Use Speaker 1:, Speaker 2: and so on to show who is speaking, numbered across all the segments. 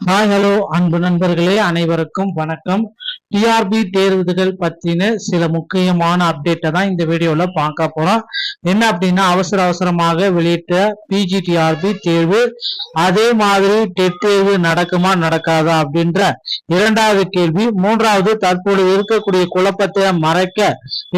Speaker 1: Hi hello அன்பு நண்பர்களே அனைவருக்கும் வணக்கம். டிஆர்பி தேர்வுகள் பத்தின சில முக்கியமான அப்டேட்டை தான் இந்த வீடியோல பார்க்க போறோம். என்ன அப்படின்னா அவசர அவசரமாக வெளியிட்ட பிஜி டிஆர்பி தேர்வு அதே மாதிரி டெட் தேர்வு நடக்குமா நடக்காதா அப்படின்ற இரண்டாவது கேள்வி. மூன்றாவது தற்போது இருக்கக்கூடிய குழப்பத்தை மறைக்க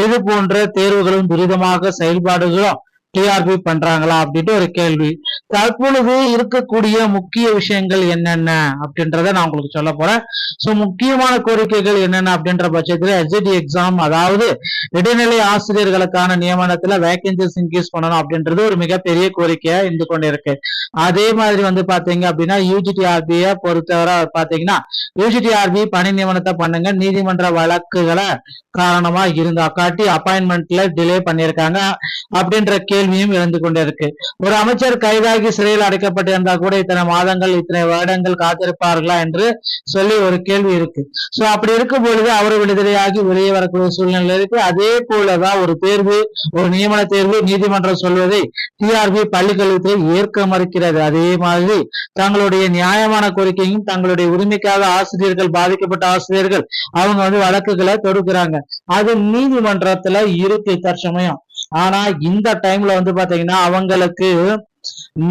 Speaker 1: இது போன்ற தேர்வுகளும் துரிதமாக செயல்பாடுகளும் டிஆர்பி பண்றாங்களா அப்படின்ட்டு ஒரு கேள்வி. தற்பொழுது இருக்கக்கூடிய முக்கிய விஷயங்கள் என்னென்ன அப்படின்றத நான் உங்களுக்கு சொல்ல போறேன். ஸோ முக்கியமான கோரிக்கைகள் என்னென்ன அப்படின்ற பட்சத்தில் எஸ்ஜிடி எக்ஸாம் அதாவது இடைநிலை ஆசிரியர்களுக்கான நியமனத்துல வேகன்சிஸ் இன்க்ரீஸ் பண்ணணும் அப்படின்றது ஒரு மிகப்பெரிய கோரிக்கையா இருந்து கொண்டு இருக்கு அதே மாதிரி வந்து பாத்தீங்க அப்படின்னா யூஜிடிஆர்பியை பொறுத்தவரை பாத்தீங்கன்னா யூஜிடிஆர்பி பணி நியமனத்தை பண்ணுங்க. நீதிமன்ற வழக்குகளை காரணமா இருந்தா காட்டி அப்பாயின்மெண்ட்ல டிலே பண்ணியிருக்காங்க. அப்படின்ற கேள்வியும் எழுந்து கொண்டிருக்கு. ஒரு அமைச்சர் கைதாகி சிறையில் அடைக்கப்பட்டிருந்தா கூட இத்தனை மாதங்கள் இத்தனை வருடங்கள் காத்திருப்பார்களா என்று சொல்லி ஒரு கேள்வி இருக்கு. சோ அப்படி இருக்கும் பொழுது அவர் விடுதலையாகி வெளியே வரக்கூடிய சூழ்நிலை இருக்கு. அதே போலதான் ஒரு தேர்வு ஒரு நியமன தேர்வு நீதிமன்றம் சொல்வதை டிஆர்பி பள்ளிக்கல்வித்துறை ஏற்க மறுக்கிறது. அதே மாதிரி தங்களுடைய நியாயமான கோரிக்கையும் தங்களுடைய உரிமைக்காக ஆசிரியர்கள் பாதிக்கப்பட்ட ஆசிரியர்கள் அவங்க வந்து வழக்குகளை தொடுக்கிறாங்க. அது நீதிமன்றத்துல இருக்கு தற்சமயம். ஆனா இந்த டைம்ல வந்து பாத்தீங்கன்னா அவங்களுக்கு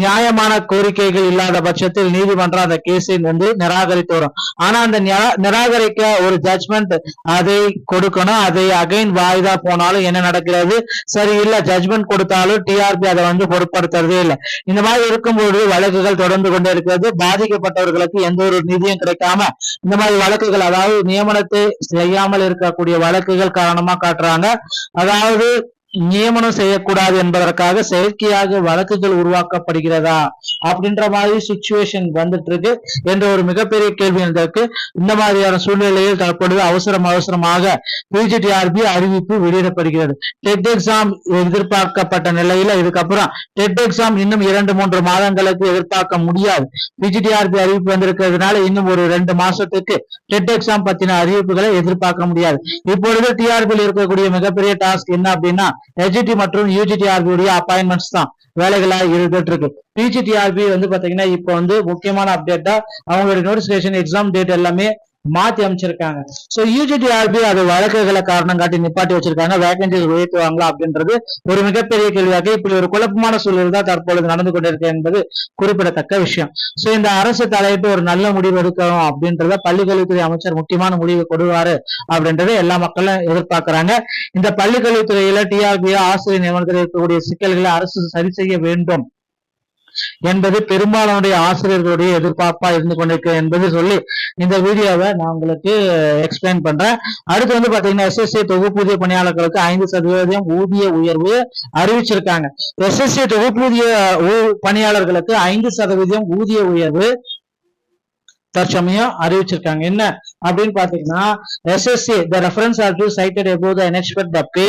Speaker 1: நியாயமான கோரிக்கைகள் இல்லாத பட்சத்தில் நீதிமன்றம் அந்த கேஸை வந்து நிராகரித்து வரும். ஆனா அந்த நிராகரிக்க ஒரு ஜட்மெண்ட் அதை கொடுக்கணும். அதை அகைன் வாய்தா போனாலும் என்ன நடக்கிறது? சரி இல்ல ஜட்மெண்ட் கொடுத்தாலும் டிஆர்பி அதை வந்து பொருட்படுத்துறதே இல்லை. இந்த மாதிரி இருக்கும்போது வழக்குகள் தொடர்ந்து கொண்டே இருக்கிறது. பாதிக்கப்பட்டவர்களுக்கு எந்த ஒரு நிதியும் கிடைக்காம இந்த மாதிரி வழக்குகள் அதாவது நியமனத்தை செய்யாமல் இருக்கக்கூடிய வழக்குகள் காரணமா காட்டுறாங்க. அதாவது நியமனம் செய்யக்கூடாது என்பதற்காக செயற்கையாக வழக்குகள் உருவாக்கப்படுகிறதா அப்படின்ற மாதிரி சுச்சுவேஷன் வந்துட்டு இருக்கு என்ற ஒரு மிகப்பெரிய கேள்வி இருந்திருக்கு இந்த மாதிரியான சூழ்நிலையில் தற்பொழுது அவசரம் அவசரமாக பிஜிடிஆர்பி அறிவிப்பு வெளியிடப்படுகிறது. டெட் எக்ஸாம் எதிர்பார்க்கப்பட்ட நிலையில இதுக்கப்புறம் டெட் எக்ஸாம் இன்னும் இரண்டு மூன்று மாதங்களுக்கு எதிர்பார்க்க முடியாது. பிஜிடிஆர்பி அறிவிப்பு வந்திருக்கிறதுனால இன்னும் ஒரு ரெண்டு மாசத்துக்கு டெட் எக்ஸாம் பத்தின அறிவிப்புகளை எதிர்பார்க்க முடியாது. இப்பொழுது டிஆர்பியில் இருக்கக்கூடிய மிகப்பெரிய டாஸ்க் என்ன அப்படின்னா எஜிடி மற்றும் யூஜிடிஆர்பி உடைய அப்பாயின்மெண்ட்ஸ் தான். வேலைகளா இருந்துட்டு இருக்கு பிஜிடிஆர்பி வந்து பாத்தீங்கன்னா இப்போ வந்து முக்கியமான அப்டேட்டா அவங்களுடைய நோட்டிபிகேஷன் எக்ஸாம் டேட் எல்லாமே மாத்தி அமைச்சிருக்காங்க. சோ யூஜிடிஆர்பி அது வழக்குகளை காரணம் காட்டி நிப்பாட்டி வச்சிருக்காங்க. வேகன்சிஸ் உயர்த்துவாங்களா அப்படின்றது ஒரு மிகப்பெரிய கேள்வியாக இப்படி ஒரு குழப்பமான சூழல் தான் தற்பொழுது நடந்து கொண்டிருக்கு என்பது குறிப்பிடத்தக்க விஷயம். சோ இந்த அரசு தலையிட்டு ஒரு நல்ல முடிவு எடுக்கணும் அப்படின்றத பள்ளிக்கல்வித்துறை அமைச்சர் முக்கியமான முடிவு கொடுவாரு அப்படின்றத எல்லா மக்களும் எதிர்பார்க்கிறாங்க. இந்த பள்ளிக்கல்வித்துறையில டிஆர்பி ஆசிரியர் நியமனத்தில் இருக்கக்கூடிய சிக்கல்களை அரசு சரி செய்ய வேண்டும். என்பது பெரும்பாலானுடைய ஆசிரியர்களுடைய எதிர்பார்ப்பா இருந்து கொண்டிருக்கு என்பது சொல்லி இந்த வீடியோவை நான் உங்களுக்கு எக்ஸ்பிளைன் பண்றேன். அடுத்து வந்து பாத்தீங்கன்னா எஸ்எஸ்சி தொகுப்பூதிய பணியாளர்களுக்கு ஐந்து சதவீதம் ஊதிய உயர்வு அறிவிச்சிருக்காங்க. எஸ்எஸ்சி தொகுப்பூதிய பணியாளர்களுக்கு ஐந்து சதவீதம் ஊதிய உயர்வு தற்சமயம் அறிவிச்சிருக்காங்க. என்ன அப்படின்னு பாத்தீங்கன்னா SSC the reference are to cited above the unexpected the pay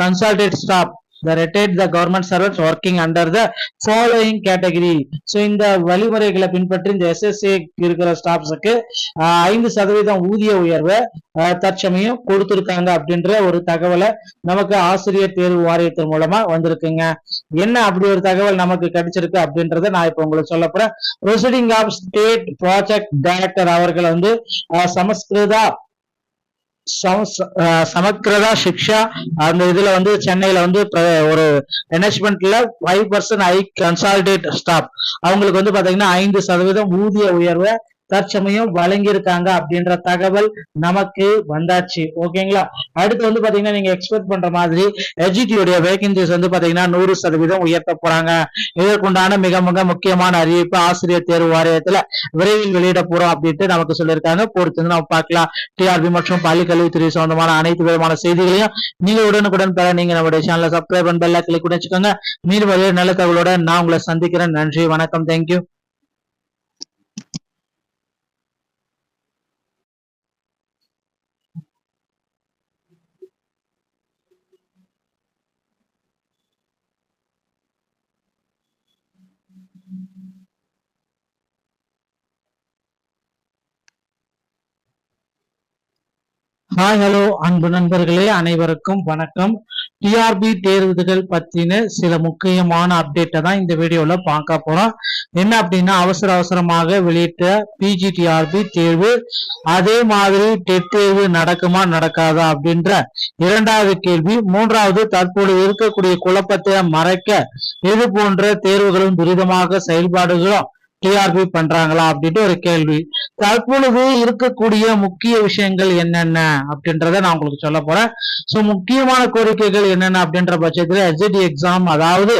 Speaker 1: consolidated staff the retired the government servants working under the following category. So இந்த வழிமுறைகளை பின்பற்றி இந்த எஸ்எஸ்ஏ இருக்கிற ஸ்டாஃப்ஸுக்கு ஐந்து சதவீதம் ஊதிய உயர்வை தற்சமயம் கொடுத்துருக்காங்க அப்படின்ற ஒரு தகவலை நமக்கு ஆசிரியர் தேர்வு வாரியத்தின் மூலமா வந்திருக்குங்க. என்ன அப்படி ஒரு தகவல் நமக்கு கிடைச்சிருக்கு அப்படின்றத நான் இப்ப உங்களுக்கு சொல்ல போறேன். Proceeding of state project director அவர்கள் வந்து சமஸ்கிருதா சமக்கிரதா சிக்ஷா அந்த இதுல வந்து சென்னையில வந்து ஒரு மேனேஜ்மெண்ட்ல five percent I consolidated staff அவங்களுக்கு வந்து பாத்தீங்கன்னா ஐந்து சதவீதம் ஊதிய உயர்வை தற்சமயம் வழங்கியிருக்காங்க அப்படின்ற தகவல் நமக்கு வந்தாச்சு. ஓகேங்களா? அடுத்து வந்து பாத்தீங்கன்னா நீங்க எக்ஸ்பெக்ட் பண்ற மாதிரி எஜிடியுடைய வேகன்சிஸ் வந்து பாத்தீங்கன்னா நூறு சதவீதம் உயர்த்த போறாங்க. இதற்குண்டான மிக மிக முக்கியமான அறிவிப்பு ஆசிரியர் தேர்வு வாரியத்துல விரைவில் வெளியிட போறோம் அப்படின்ட்டு நமக்கு சொல்லியிருக்காங்க. பொறுத்து நம்ம பார்க்கலாம். டிஆர்பி மற்றும் பள்ளிக்கல்வித்துறை சம்பந்தமான அனைத்து விதமான செய்திகளையும் நீங்க உடனுக்குடன் பெற நீங்க நம்முடைய சேனலை சப்ஸ்கிரைப் பண்ணி பெல்ல கிளிக் பண்ணி வச்சுக்கோங்க மீண்டும் நல்ல தகவலோட நான் உங்களை சந்திக்கிறேன். நன்றி வணக்கம். தேங்க்யூ ஹாய் ஹலோ அன்பு நண்பர்களே அனைவருக்கும் வணக்கம். டிஆர்பி தேர்வுகள் பற்றின சில முக்கியமான அப்டேட்டை தான் இந்த வீடியோவில் பார்க்க போகிறோம் என்ன அப்படின்னா அவசர அவசரமாக வெளியிட்ட பிஜிடிஆர்பி தேர்வு அதே மாதிரி டெட் தேர்வு நடக்குமா நடக்காதா அப்படின்ற இரண்டாவது கேள்வி. மூன்றாவது தற்போது இருக்கக்கூடிய குழப்பத்தை மறைக்க இது போன்ற தேர்வுகளும் துரிதமாக செயல்பாடுகளும் டிஆர்பி பண்றாங்களா அப்படின்ட்டு ஒரு கேள்வி. தற்பொழுது இருக்கக்கூடிய முக்கிய விஷயங்கள் என்னென்ன அப்படின்றத நான் உங்களுக்கு சொல்ல போறேன். ஸோ முக்கியமான கோரிக்கைகள் என்னென்ன அப்படின்ற பட்சத்துல எஸ்ஜிடி எக்ஸாம் அதாவது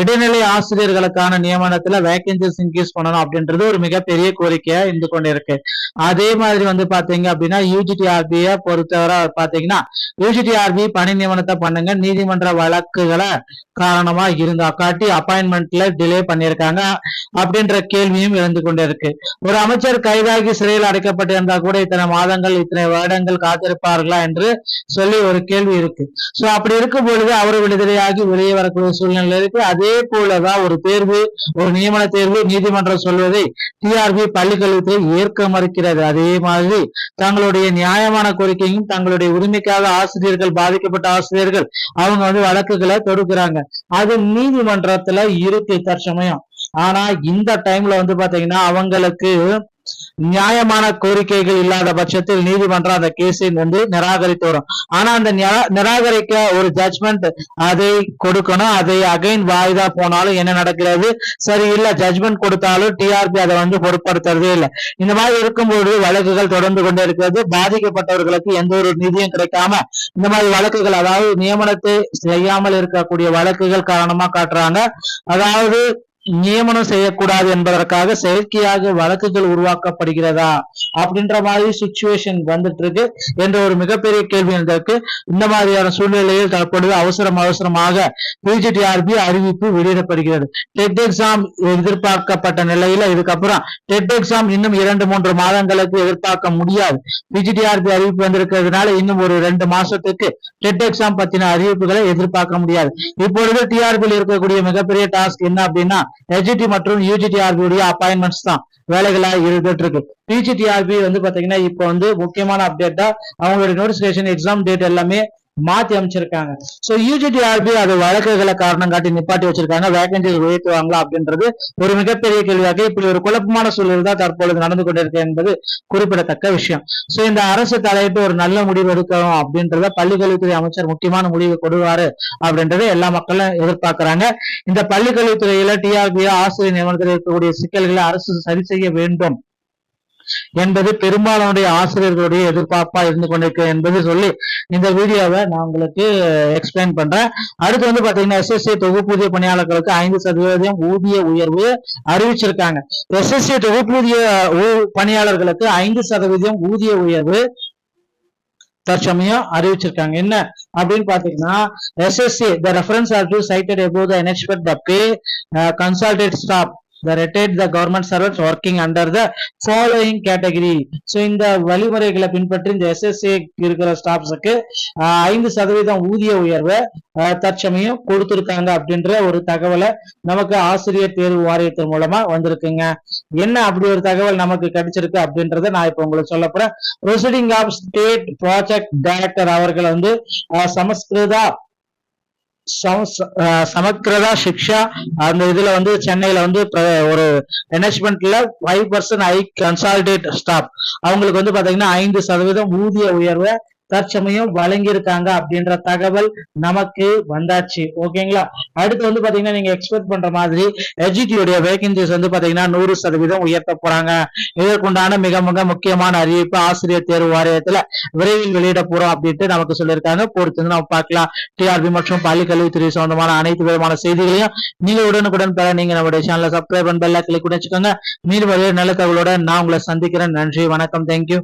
Speaker 1: இடைநிலை ஆசிரியர்களுக்கான நியமனத்துல வேகன்சிஸ் இன்க்ரீஸ் பண்ணணும் அப்படின்றது ஒரு மிகப்பெரிய கோரிக்கையா இருந்து கொண்டு இருக்கு அதே மாதிரி வந்து பாத்தீங்க அப்படின்னா யூஜிடிஆர்பியை பொறுத்தவரை பாத்தீங்கன்னா யூஜிடிஆர்பி பணி நியமனத்தை பண்ணுங்க. நீதிமன்ற வழக்குகளை காரணமா இருந்தா காட்டி அப்பாயின்மெண்ட்ல டிலே பண்ணியிருக்காங்க. அப்படின்ற கேள்வியும் எழுந்து கொண்டிருக்கு ஒரு அமைச்சர் கைதாகி சிறையில் அடைக்கப்பட்டிருந்தா கூட இத்தனை மாதங்கள் இத்தனை வருடங்கள் காத்திருப்பார்களா என்று சொல்லி ஒரு கேள்வி இருக்கு. சோ அப்படி இருக்கும் பொழுது அவர் விடுதலையாகி வெளியே வரக்கூடிய சூழ்நிலை இருக்கு. அதே போலதான் ஒரு தேர்வு ஒரு நியமன தேர்வு நீதிமன்றம் சொல்வதை டிஆர்பி பள்ளிக்கல்வித்துறை ஏற்க மறுக்கிறது. அதே மாதிரி தங்களுடைய நியாயமான கோரிக்கையும் தங்களுடைய உரிமைக்காக ஆசிரியர்கள் பாதிக்கப்பட்ட ஆசிரியர்கள் அவங்க வந்து வழக்குகளை தொடுக்கிறாங்க. அது நீதிமன்றத்துல இருக்கு தற்சமயம். ஆனா இந்த டைம்ல வந்து பாத்தீங்கன்னா அவங்களுக்கு நியாயமான கோரிக்கைகள் இல்லாத பட்சத்தில் நீதிமன்றம் அந்த கேஸை வந்து நிராகரித்து வரும். ஆனா அந்த நிராகரிக்க ஒரு ஜட்மெண்ட் அதை கொடுக்கணும். அதை அகைன் வாய்தா போனாலும் என்ன நடக்கிறது? சரி இல்ல ஜட்மெண்ட் கொடுத்தாலும் டிஆர்பி அதை வந்து பொருட்படுத்துறதே இல்லை. இந்த மாதிரி இருக்கும்போது வழக்குகள் தொடர்ந்து கொண்டே இருக்கிறது. பாதிக்கப்பட்டவர்களுக்கு எந்த ஒரு நிதியும் கிடைக்காம இந்த மாதிரி வழக்குகள் அதாவது நியமனத்தை செய்யாமல் இருக்கக்கூடிய வழக்குகள் காரணமா காட்டுறாங்க. அதாவது நியமனம் செய்யக்கூடாது என்பதற்காக செயற்கையாக வழக்குகள் உருவாக்கப்படுகிறதா அப்படின்ற மாதிரி சுச்சுவேஷன் வந்துட்டு இருக்கு என்ற ஒரு மிகப்பெரிய கேள்வி இருந்திருக்கு இந்த மாதிரியான சூழ்நிலையில் தற்பொழுது அவசரம் அவசரமாக பிஜிடிஆர்பி அறிவிப்பு வெளியிடப்படுகிறது. டெட் எக்ஸாம் எதிர்பார்க்கப்பட்ட நிலையில இதுக்கப்புறம் டெட் எக்ஸாம் இன்னும் இரண்டு மூன்று மாதங்களுக்கு எதிர்பார்க்க முடியாது. பிஜிடிஆர்பி அறிவிப்பு வந்திருக்கிறதுனால இன்னும் ஒரு ரெண்டு மாசத்துக்கு டெட் எக்ஸாம் பத்தின அறிவிப்புகளை எதிர்பார்க்க முடியாது. இப்பொழுது டிஆர்பியில் இருக்கக்கூடிய மிகப்பெரிய டாஸ்க் என்ன அப்படின்னா ஹெச்டி மற்றும் யூஜிடிஆர்பி உடைய அப்பாயின்மெண்ட்ஸ் தான். வேலைகளா இருந்துட்டு இருக்கு. பிஜிடிஆர்பி வந்து பாத்தீங்கன்னா இப்போ வந்து முக்கியமான அப்டேட்டா அவங்களுடைய நோட்டிபிகேஷன் எக்ஸாம் டேட் எல்லாமே மாத்தி அமைச்சிருக்காங்க. சோ யூஜிடிஆர்பி அது வழக்குகளை காரணம் காட்டி நிப்பாட்டி வச்சிருக்காங்க. வேகன்சிஸ் உயர்த்துவாங்களா அப்படின்றது ஒரு மிகப்பெரிய கேள்வியாக இப்படி ஒரு குழப்பமான சூழல் தான் தற்பொழுது நடந்து கொண்டிருக்கு என்பது குறிப்பிடத்தக்க விஷயம். சோ இந்த அரசு தலையிட்டு ஒரு நல்ல முடிவு எடுக்கணும் அப்படின்றத பள்ளிக்கல்வித்துறை அமைச்சர் முக்கியமான முடிவு கொடுவாரு அப்படின்றத எல்லா மக்களும் எதிர்பார்க்கிறாங்க. இந்த பள்ளிக்கல்வித்துறையில டிஆர்பி ஆசிரியர் நியமனத்தில் இருக்கக்கூடிய சிக்கல்களை அரசு சரி செய்ய வேண்டும் என்பது பெரும்பாலானுடைய ஆசிரியர்களுடைய எதிர்பார்ப்பா இருந்து கொண்டிருக்கு என்பது சொல்லி இந்த வீடியோவை நான் உங்களுக்கு எக்ஸ்பிளைன் பண்றேன். அடுத்து வந்து பாத்தீங்கன்னா எஸ்எஸ்சி தொகுப்பூதிய பணியாளர்களுக்கு ஐந்து சதவீதம் ஊதிய உயர்வு அறிவிச்சிருக்காங்க. எஸ்எஸ்சி தொகுப்பூதிய பணியாளர்களுக்கு ஐந்து சதவீதம் ஊதிய உயர்வு தற்சமயம் அறிவிச்சிருக்காங்க. என்ன அப்படின்னு பாத்தீங்கன்னா SSC the reference are to cited above the unexpected the pay consolidated staff the retired the government servants working under the following category. So இந்த வழிமுறைகளை பின்பற்றி இந்த எஸ்எஸ்ஏ இருக்கிற ஸ்டாஃப்ஸுக்கு ஐந்து சதவீதம் ஊதிய உயர்வை தற்சமயம் கொடுத்துருக்காங்க அப்படின்ற ஒரு தகவலை நமக்கு ஆசிரியர் தேர்வு வாரியத்தின் மூலமா வந்திருக்குங்க. என்ன அப்படி ஒரு தகவல் நமக்கு கிடைச்சிருக்கு அப்படின்றத நான் இப்போ உங்களுக்கு சொல்ல போறேன். Proceeding of state project director அவர்கள் வந்து சமஸ்கிருதா சமக்கிரதா சிக்ஷா அந்த இதுல வந்து சென்னையில வந்து ஒரு மேனேஜ்மெண்ட்ல five percent I consolidated staff அவங்களுக்கு வந்து பாத்தீங்கன்னா ஐந்து சதவீதம் ஊதிய உயர்வை தற்சமயம் வழங்கியிருக்காங்க அப்படின்ற தகவல் நமக்கு வந்தாச்சு. ஓகேங்களா? அடுத்து வந்து பாத்தீங்கன்னா நீங்க எக்ஸ்பெக்ட் பண்ற மாதிரி எஜிடியுடைய வேகன்சிஸ் வந்து பாத்தீங்கன்னா நூறு சதவீதம் உயர்த்த போறாங்க. இதற்குண்டான மிக மிக முக்கியமான அறிவிப்பு ஆசிரியர் தேர்வு வாரியத்துல விரைவில் வெளியிட போறோம் அப்படின்ட்டு நமக்கு சொல்லியிருக்காங்க. பொறுத்து நம்ம பார்க்கலாம். டிஆர்பி மற்றும் பள்ளி கல்வித்துறை சொந்தமான அனைத்து விதமான செய்திகளையும் நீங்க உடனுக்குடன் பெற நீங்க நம்முடைய சேனலை சப்ஸ்கிரைப் பண்ண பெல்ல கிளிக் வச்சுக்கோங்க மீண்டும் நல்ல தகவலோட நான் உங்களை சந்திக்கிறேன். நன்றி வணக்கம். தேங்க்யூ